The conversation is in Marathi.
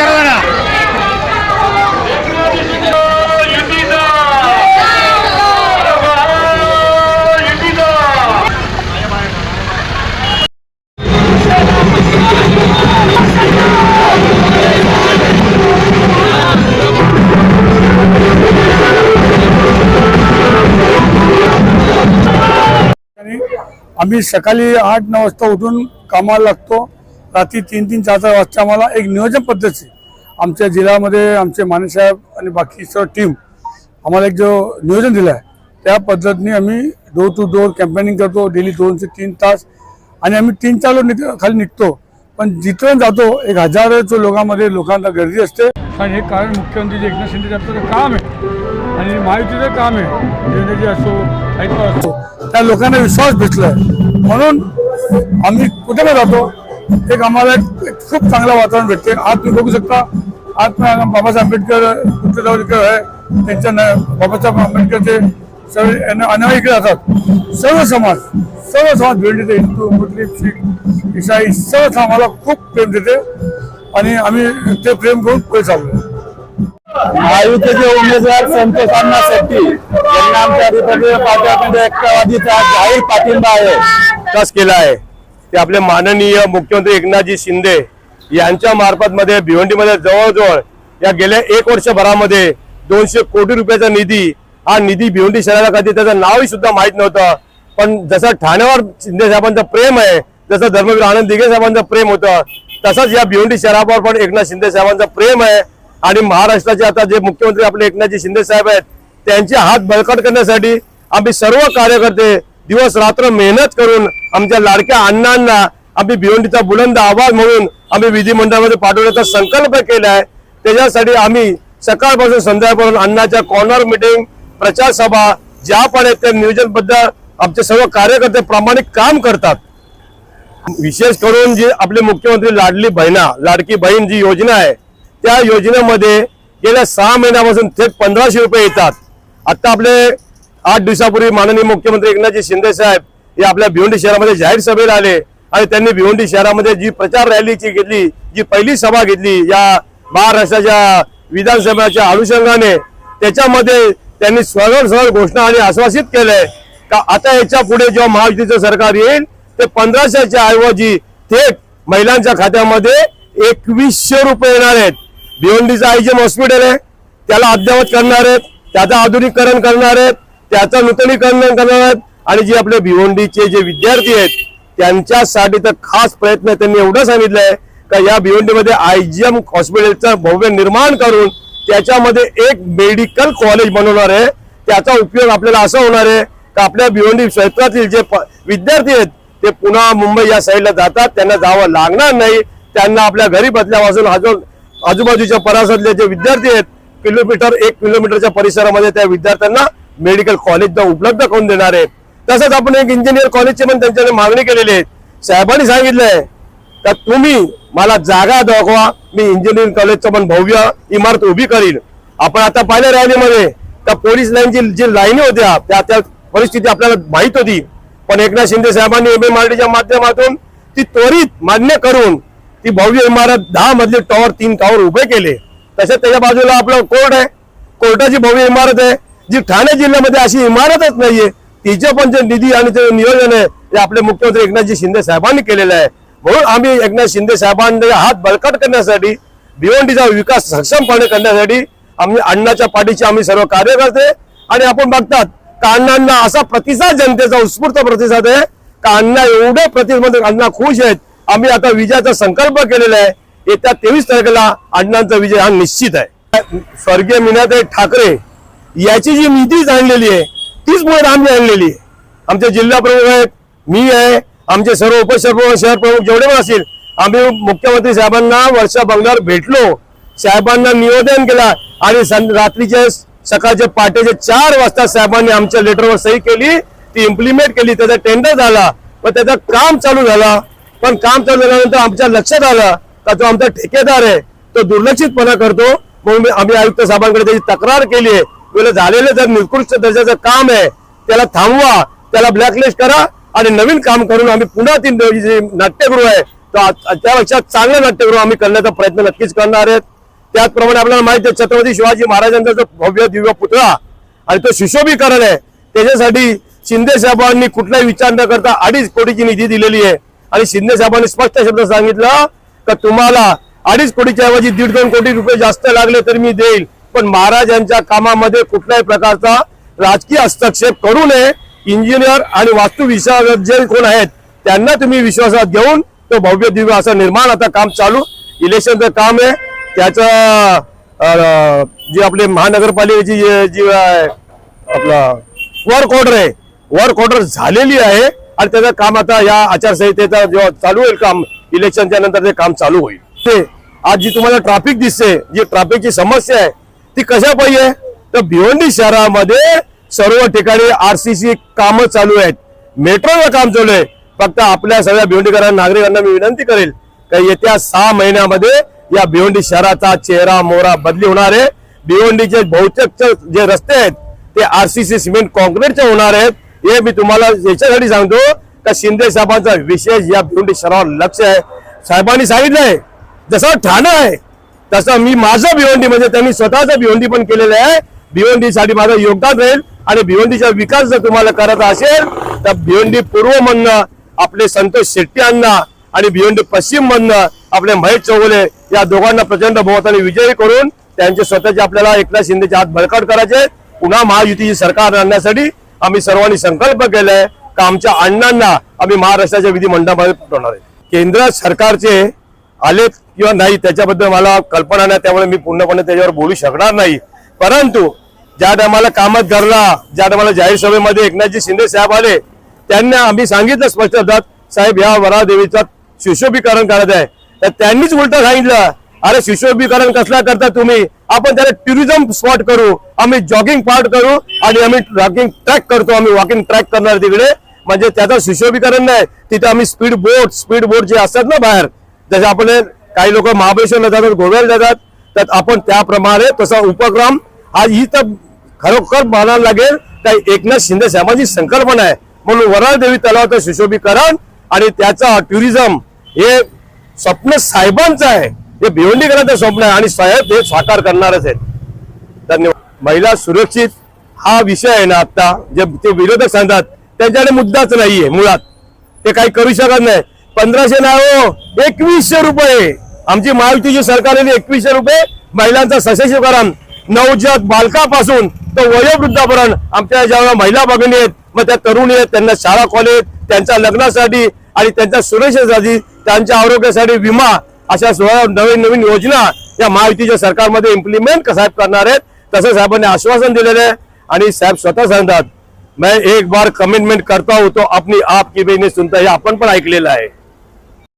Carolina. आम्ही सकाळी आठ नऊ वाजता उठून कामाला लागतो. रात्री तीन तीन चार चार वाजता आम्हाला एक नियोजन पद्धती आमच्या जिल्ह्यामध्ये आमचे मानेसाहेब आणि बाकी सर्व टीम आम्हाला एक जो नियोजन दिलं आहे त्या पद्धतीने आम्ही डोर टू डोर कॅम्पेनिंग करतो. डेली दोन ते तीन तास आणि आम्ही तीन चार लोक निघ खाली निघतो. पण जिथं जातो एक हजारोच्या लोकांमध्ये लोकांना गर्दी असते. कारण हे कारण मुख्यमंत्री एकनाथ शिंदे यांचं काम आहे आणि माहितीचं काम आहे. देवेंद्रजी असो ऐकवा असो. त्या लोकांना विश्वास भेटलाय. म्हणून आम्ही कुठे पण जातो एक आम्हाला एक खूप चांगलं वातावरण भेटते. आज तुम्ही बघू शकता आज बाबासाहेब आंबेडकर पुत्रजावळकर आहे त्यांच्या न- बाबासाहेब आंबेडकरचे सगळे अन- अनावरी इकडे जातात सर्व समाज सर्व समाज भेट देते. हिंदू मुस्लिम शीख ईसाई सर्व समाजाला आम्हाला खूप प्रेम देते. आणि आम्ही ते प्रेम करून पुढे चाललो. महायुतीचे उमेदवार संतोष अण्णा शेट्टी. यांना आमच्या रिपब्लिक पार्टीमध्ये एकतावादीचा जाहीर पाठिंबा आहे. विकास केला आहे. ते आपले माननीय मुख्यमंत्री एकनाथजी शिंदे यांच्या मार्फत मध्ये भिवंडीमध्ये जवळजवळ या गेल्या एक वर्षभरामध्ये दोनशे कोटी रुपयाचा निधी हा निधी भिवंडी शहराला कधी त्याचं नावही सुद्धा माहीत नव्हतं. पण जसं ठाण्यावर शिंदे साहेबांचं प्रेम आहे जसं धर्मवीर आनंद दिघे साहेबांचं प्रेम होतं तसंच या भिवंडी शहरावर पण एकनाथ शिंदे साहेबांचं प्रेम आहे. आणि महाराष्ट्राचे आता जे मुख्यमंत्री आपले एकनाथजी शिंदे साहेब आहेत त्यांचे हात बळकट करण्यासाठी आम्ही सर्व कार्यकर्ते दिवस रात्र मेहनत करून आमच्या लाडक्या अण्णांना आम्ही भिवंडीचा बुलंद आवाज म्हणून आम्ही विधिमंडळामध्ये पाठवण्याचा संकल्प केला आहे. त्याच्यासाठी आम्ही सकाळपासून संध्याकाळपासून अण्णाच्या कॉर्नर मिटिंग प्रचार सभा ज्या पण आहेत त्या नियोजनबद्ध आमचे सर्व कार्यकर्ते प्रामाणिक काम करतात. विशेष करून जी आपले मुख्यमंत्री लाडली बहिणा लाडकी बहीण जी योजना आहे त्या योजनेमध्ये गेल्या सहा महिन्यापासून थेट पंधराशे रुपये येतात. आता आपले आठ दिवसापूर्वी माननीय मुख्यमंत्री एकनाथजी शिंदे साहेब हे आपल्या भिवंडी शहरामध्ये जाहीर सभेला आले आणि त्यांनी भिवंडी शहरामध्ये जी प्रचार रॅलीची घेतली जी पहिली सभा घेतली या महाराष्ट्राच्या विधानसभेच्या अनुषंगाने त्याच्यामध्ये त्यांनी सरळ सरळ घोषणा आणि आश्वासित केलंय का आता याच्यापुढे जेव्हा महायुतीचं सरकार येईल ते पंधराशेच्या ऐवजी थेट महिलांच्या खात्यामध्ये एकवीसशे रुपये येणार आहेत. भिवंडीचं आयजीएम हॉस्पिटल आहे त्याला अद्ययावत करणार आहेत त्याचं आधुनिकीकरण करणार आहेत त्याचं नूतनीकरण करणार आहेत आणि जे आपले भिवंडीचे जे विद्यार्थी आहेत त्यांच्यासाठी तर खास प्रयत्न त्यांनी एवढं सांगितलं आहे का या भिवंडीमध्ये आयजीएम हॉस्पिटलचं भव्य निर्माण करून त्याच्यामध्ये एक मेडिकल कॉलेज बनवणार आहे. त्याचा उपयोग आपल्याला असा होणार आहे का आपल्या भिवंडी क्षेत्रातील जे प- विद्यार्थी आहेत ते पुन्हा मुंबई या साईडला जातात त्यांना जावं लागणार नाही त्यांना आपल्या घरी बसल्यापासून अजून आजूबाजूच्या परिसरातले जे विद्यार्थी आहेत किलोमीटर एक किलोमीटरच्या परिसरामध्ये त्या विद्यार्थ्यांना मेडिकल कॉलेज उपलब्ध करून देणार आहे तसंच आपण एक इंजिनियर कॉलेजची पण त्यांच्याकडे मागणी केलेली आहे. साहेबांनी सांगितलंय का तुम्ही मला जागा दाखवा मी इंजिनिअरिंग कॉलेजचं पण भव्य इमारत उभी करीन. आपण आता पाहिलं रॅलीमध्ये त्या पोलीस लाईनची जी लाईनी होत्या त्या त्या परिस्थिती आपल्याला माहीत होती. पण एकनाथ शिंदे साहेबांनी एम एमएमआरडीच्या माध्यमातून ती त्वरित मान्य करून ती भव्य इमारत दहा मधले टॉवर तीन टॉवर उभे केले. तसेच त्याच्या बाजूला आपलं कोर्ट आहे. कोर्टाची भव्य इमारत आहे. जी ठाणे जिल्ह्यामध्ये अशी इमारतच नाहीये. तिचे पण जे निधी आणि जे नियोजन आहे ते आपले मुख्यमंत्री एकनाथजी शिंदे साहेबांनी केलेलं आहे. म्हणून आम्ही एकनाथ शिंदे साहेबांचा हात बळकट करण्यासाठी भिवंडीचा विकास सक्षमपणे करण्यासाठी आम्ही अण्णाच्या पाठीचे आम्ही सर्व कार्यकर्ते आणि आपण बघतात का अण्णांना असा प्रतिसाद जनतेचा उत्स्फूर्त प्रतिसाद आहे. का अण्णा एवढे प्रतिसाद अण्णा खुश आहेत. आम्ही आता विजयाचा संकल्प केलेला आहे. येत्या तेवीस तारखेला अण्णांचा विजय हा निश्चित आहे. स्वर्गीय मीनाताई ठाकरे याची जी निधी आणलेली आहे तीच मुळे आम्ही आणलेली आहे. आमचे जिल्हा प्रमुख आहेत मी आहे आमचे सर्व उपशहर शहर प्रमुख जेवढे पण असतील आम्ही मुख्यमंत्री साहेबांना वर्षा बंगल्यावर भेटलो. साहेबांना निवेदन केला आणि रात्रीच्या रात्रीचे सकाळचे पहाटेचे चार वाजता साहेबांनी आमच्या लेटरवर सही केली ती इम्प्लिमेंट केली त्याचा टेंडर झाला व त्याचं काम चालू झाला. पण काम चालू झाल्यानंतर आमच्या लक्षात आलं का जो आमचा ठेकेदार आहे तो दुर्लक्षितपणा करतो. म्हणून आम्ही आयुक्त साहेबांकडे त्याची तक्रार केली आहे. झालेलं जर निकृष्ट दर्जाचं काम आहे त्याला थांबवा त्याला ब्लॅकलिस्ट करा आणि नवीन काम करून आम्ही पुन्हा ती जी नाट्यगृह आहे तो आ- त्यापेक्षा चांगलं नाट्यगृह आम्ही करण्याचा प्रयत्न नक्कीच करणार आहेत. त्याचप्रमाणे आपल्याला माहिती आहे छत्रपती शिवाजी महाराजांचा जो भव्य दिव्य पुतळा आणि तो सुशोभीकरण आहे त्याच्यासाठी शिंदे साहेबांनी कुठलाही विचार न करता अडीच कोटीची निधी दिलेली आहे. आणि शिंदे साहेबांनी स्पष्ट शब्द सांगितलं का तुम्हाला अडीच कोटीच्या ऐवजी दीड दोन कोटी रुपये जास्त लागले तर मी देईल. पण महाराज यांच्या कामामध्ये कुठल्याही प्रकारचा राजकीय हस्तक्षेप करू नये. इंजिनियर आणि वास्तू जे कोण आहेत त्यांना तुम्ही विश्वासात घेऊन तो भव्य दिव्य असं निर्माण आता काम चालू इलेक्शनचं काम आहे. त्याचं जी आपली महानगरपालिकेची जी- आहे, आपला वर्क ऑर्डर आहे वर्क ऑर्डर झालेली आहे. आणि त्याचं काम आता या आचारसंहितेचा जेव्हा चालू होईल काम इलेक्शनच्या नंतर ते काम चालू होईल. ते आज जी तुम्हाला ट्रॅफिक दिसते जी ट्रॅफिकची समस्या आहे ती कशा पाहिजे तर भिवंडी शहरामध्ये सर्व ठिकाणी आरसीसी कामं चालू आहेत. मेट्रोचं काम चालू आहे. फक्त आपल्या सगळ्या भिवंडीकरांना नागरिकांना मी विनंती करेल का येत्या सहा महिन्यामध्ये या भिवंडी शहराचा चेहरा मोहरा बदली होणार आहे. भिवंडीचे बहुतेक जे रस्ते आहेत ते आरसीसी सिमेंट कॉन्क्रीटचे होणार आहेत. हे मी तुम्हाला याच्यासाठी सांगतो का शिंदे साहेबांचा विशेष या भिवंडी शहरावर लक्ष आहे. साहेबांनी सांगितलंय जसं ठाणं आहे तसं मी माझं भिवंडी म्हणजे त्यांनी स्वतःचं भिवंडी पण केलेलं आहे. भिवंडीसाठी माझं योगदान राहील आणि भिवंडीचा विकास जर तुम्हाला करायचा असेल तर भिवंडी पूर्व म्हणणं आपले संतोष शेट्टी यांना आणि भिवंडी पश्चिम म्हणणं आपले महेश चौगुले या दोघांना प्रचंड बहुमताने विजयी करून त्यांचे स्वतःचे आपल्याला एकनाथ शिंदेचे हात बळकट करायचे. पुन्हा महायुतीची सरकार आणण्यासाठी आम्ही सर्वांनी संकल्प केलाय का आमच्या अण्णांना आम्ही महाराष्ट्राच्या विधिमंडळामध्ये पाठवणार आहे. केंद्र सरकारचे आले किंवा नाही त्याच्याबद्दल मला कल्पना नाही त्यामुळे मी पूर्णपणे त्याच्यावर बोलू शकणार नाही. परंतु ज्या टायमाला कामात घरला ज्या टायमाला जाहीर सभेमध्ये एकनाथजी शिंदे साहेब आले त्यांना आम्ही सांगितलं स्पष्ट शब्दात साहेब ह्या वरादेवीचा सुशोभीकरण करत आहे. तर त्यांनीच उलट सांगितलं अरे सुशोभीकरण कसला करता तुम्ही? आपण त्याला टुरिझम स्पॉट करू आम्ही जॉगिंग पार्ट करू आणि आम्ही वॉकिंग ट्रॅक करतो आम्ही वॉकिंग ट्रॅक करणार तिकडे. म्हणजे त्याचं सुशोभीकरण नाही. तिथे आम्ही स्पीड बोट स्पीड बोट जे असतात ना बाहेर जसे आपण काही लोक महाबळेश्वरला जातात गोव्याला जातात तर आपण त्याप्रमाणे तसा उपक्रम हा ही तर खरोखर मानायला लागेल काही एकनाथ शिंदे साहेबांची संकल्पना आहे. म्हणून वराळ देवी तलावाचं सुशोभीकरण आणि त्याचा टुरिझम हे स्वप्न साहेबांचं आहे. हे भिवंडीकरांचं स्वप्न आहे आणि साहेब हे साकार करणारच आहेत. धन्यवाद. महिला सुरक्षित हा विषय आहे ना आता जे ते विरोधक सांगतात त्यांच्याकडे मुद्दाच नाहीये मुळात. ते काही करू शकत नाही. पंधराशे नाही हो, एकवीसशे रुपये. आमची महायुतीची सरकारने एकवीसशे रुपये महिलांचं सशक्तीकरण नवजात बालकापासून तर वयोवृद्धापर्यंत. आमच्या ज्या महिला भगिनी आहेत मग त्या तरुणी आहेत त्यांना शाळा कॉलेज त्यांच्या लग्नासाठी आणि त्यांच्या सुरक्षेसाठी त्यांच्या आरोग्यासाठी विमा अशा सोळा नवीन नवीन योजना या महायुतीच्या सरकारमध्ये इम्प्लिमेंट साहेब करणार आहेत. तसं साहेबांनी आश्वासन दिलेलं आहे. आणि साहेब स्वतः सांगतात मैं एक बार कमिटमेंट करता हूं तो अपनी आप की भी नहीं सुनता हे आपण पण ऐकलेलं आहे.